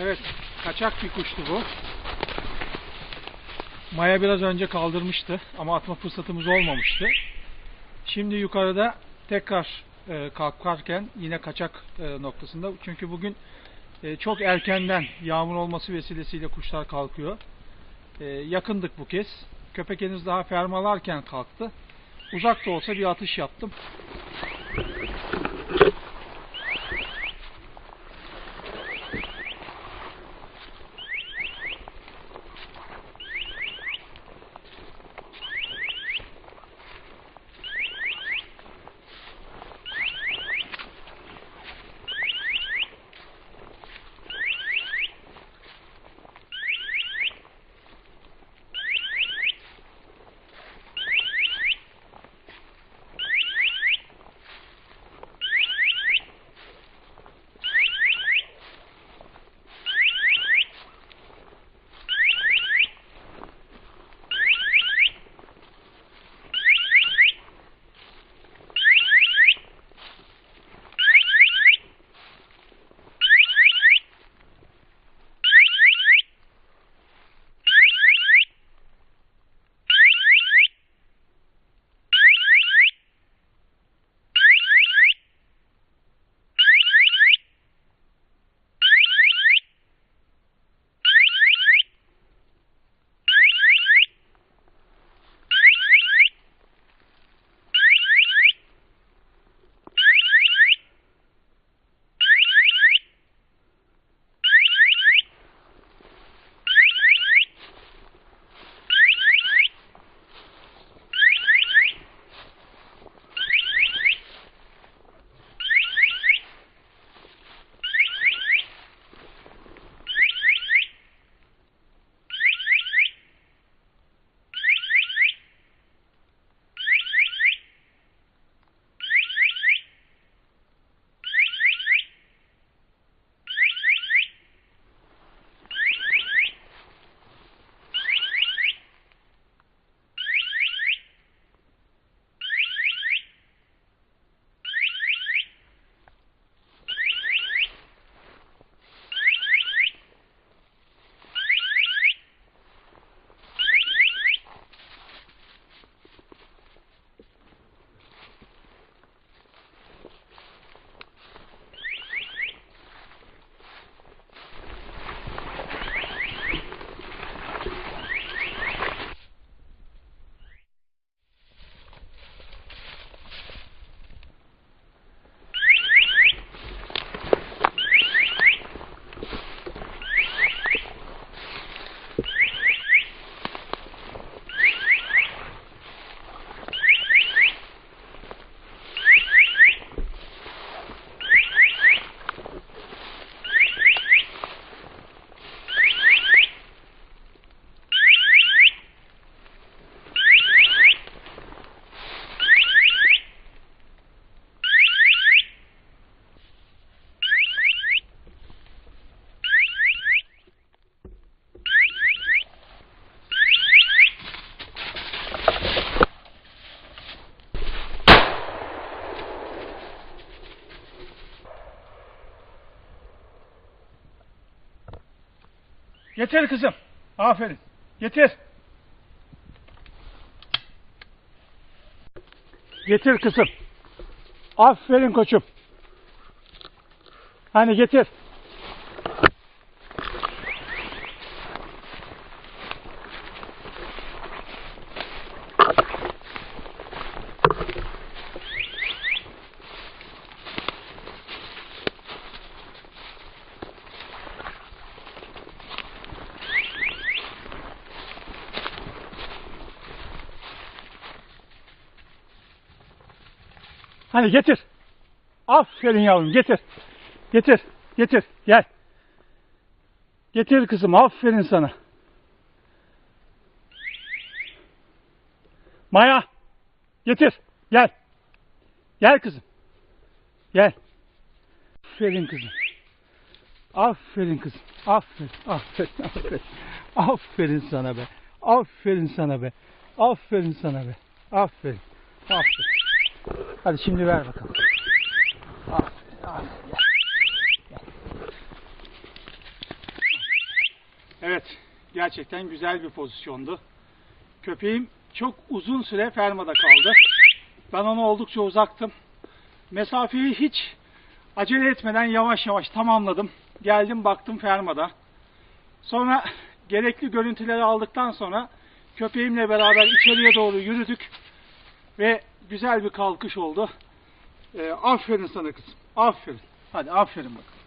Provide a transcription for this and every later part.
Evet, kaçak bir kuştu bu. Maya biraz önce kaldırmıştı ama atma fırsatımız olmamıştı. Şimdi yukarıda tekrar e, kalkarken yine kaçak e, noktasında. Çünkü bugün e, çok erkenden yağmur olması vesilesiyle kuşlar kalkıyor. E, yakındık bu kez. Köpek henüz daha fermalarken kalktı. Uzak da olsa bir atış yaptım. Getir kızım. Aferin. Getir. Getir kızım. Aferin koçum. Hani getir. Hani getir. Aferin yavrum getir. Getir. Getir. Gel. Getir kızım. Aferin sana. Maya. Getir. Gel. Gel kızım. Gel. Aferin kızım. Aferin kızım. Aferin. Aferin. Aferin. Aferin sana be. Aferin sana be. Aferin sana be. Aferin. Aferin. Hadi şimdi ver bakalım. Evet, gerçekten güzel bir pozisyondu. Köpeğim çok uzun süre fermada kaldı. Ben ona oldukça uzaktım. Mesafeyi hiç acele etmeden yavaş yavaş tamamladım. Geldim baktım fermada. Sonra gerekli görüntüleri aldıktan sonra köpeğimle beraber içeriye doğru yürüdük ve güzel bir kalkış oldu. Ee, aferin sana kızım. Aferin. Hadi aferin bakalım.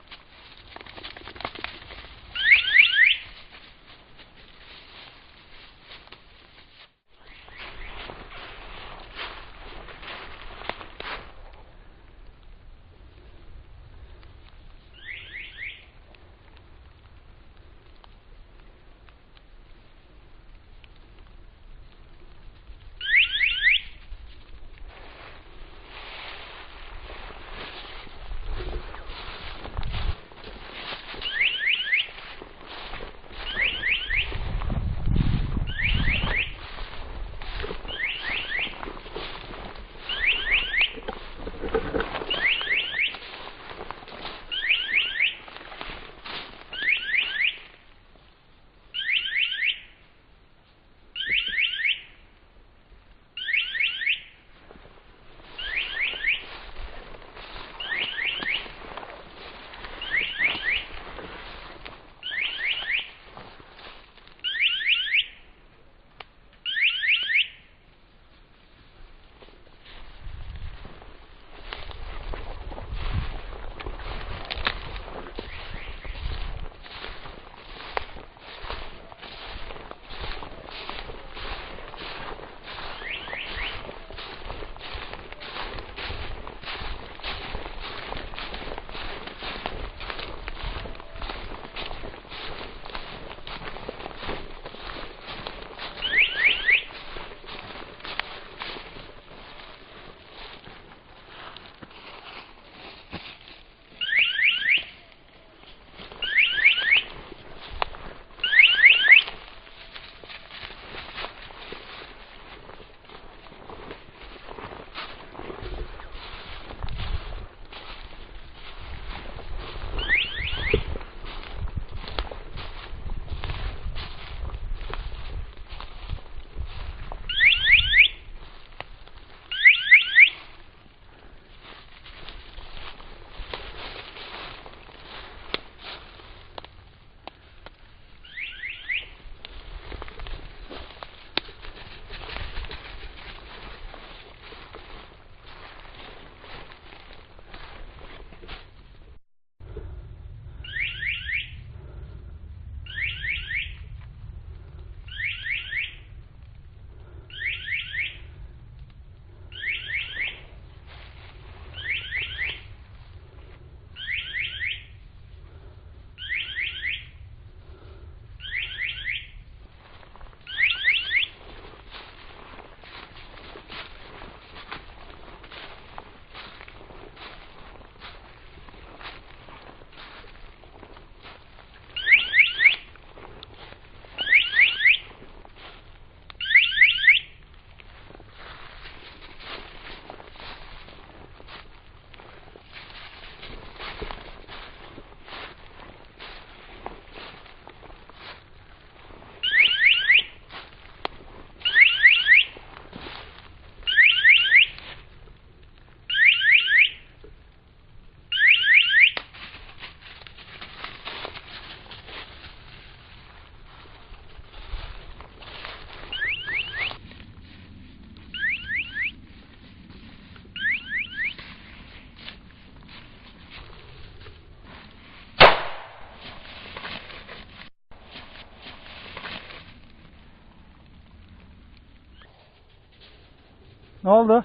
Ne oldu?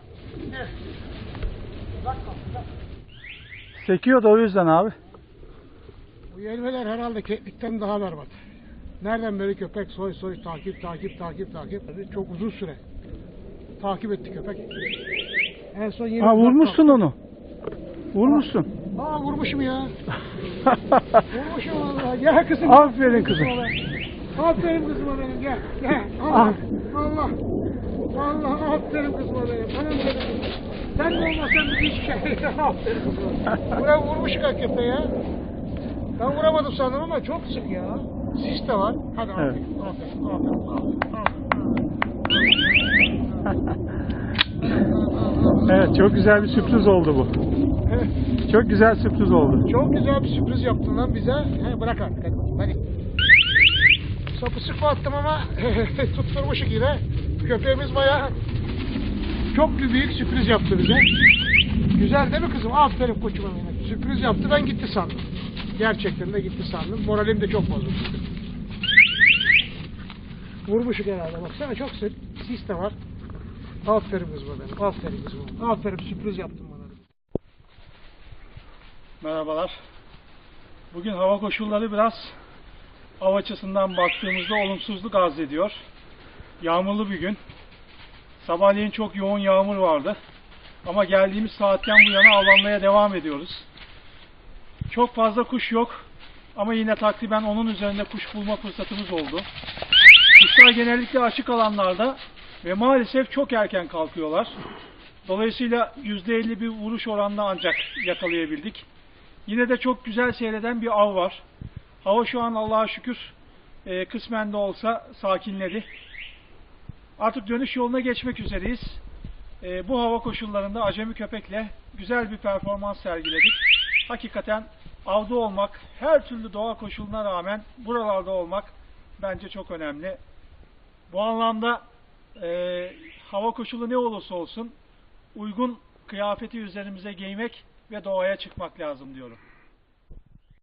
Sekiyor da o yüzden abi. Bu yelveler herhalde keklikten daha berbat. Nereden beri köpek soy soy takip takip takip takip. Çok uzun süre takip etti köpek. En son yine Ha vurmuşsun onu. Vurmuşsun. Aa vurmuşum ya. Vurmuşum valla. Gel kızım. Aferin kızım. Aferin kızıma benim gel. Gel. Allah. Allah. Allah aferin kızıma benim. Anam benim. Sen de olmasan biz hiçbir şey. aferin kızıma. Buraya vurmuş köpeği ya. Ben vuramadım sandım ama çok sık ya. Sis de var. Hadi Evet. aferin, aferin, aferin, aferin, aferin. Evet çok güzel bir sürpriz oldu bu. Evet. Çok güzel sürpriz oldu. Çok güzel bir sürpriz yaptın lan bize. He, bırak artık hadi. hadi. Sapı sıkma attım ama tutturmuşuk yine. Köpeğimiz bayağı çok büyük sürpriz yaptı bize. Güzel değil mi kızım? Aferin koçuma benim. Sürpriz yaptı ben gitti sandım. Gerçekten de gitti sandım. Moralim de çok bozuldu. Vurmuşuk herhalde. Baksana çok sis, de var. Aferin kızıma benim. Aferin kızıma. Aferin sürpriz yaptın bana. Merhabalar. Bugün hava koşulları biraz av açısından baktığımızda olumsuzluk arz ediyor. Yağmurlu bir gün. Sabahleyin çok yoğun yağmur vardı. Ama geldiğimiz saatten bu yana avlanmaya devam ediyoruz. Çok fazla kuş yok. Ama yine takriben onun üzerinde kuş bulma fırsatımız oldu. Kuşlar genellikle açık alanlarda ve maalesef çok erken kalkıyorlar. Dolayısıyla %50 bir vuruş oranında ancak yakalayabildik. Yine de çok güzel seyreden bir av var. Hava şu an Allah'a şükür e, kısmen de olsa sakinledi. Artık dönüş yoluna geçmek üzereyiz. E, bu hava koşullarında acemi köpekle güzel bir performans sergiledik. Hakikaten avda olmak, her türlü doğa koşuluna rağmen buralarda olmak bence çok önemli. Bu anlamda e, hava koşulu ne olursa olsun uygun kıyafeti üzerimize giymek ve doğaya çıkmak lazım diyorum.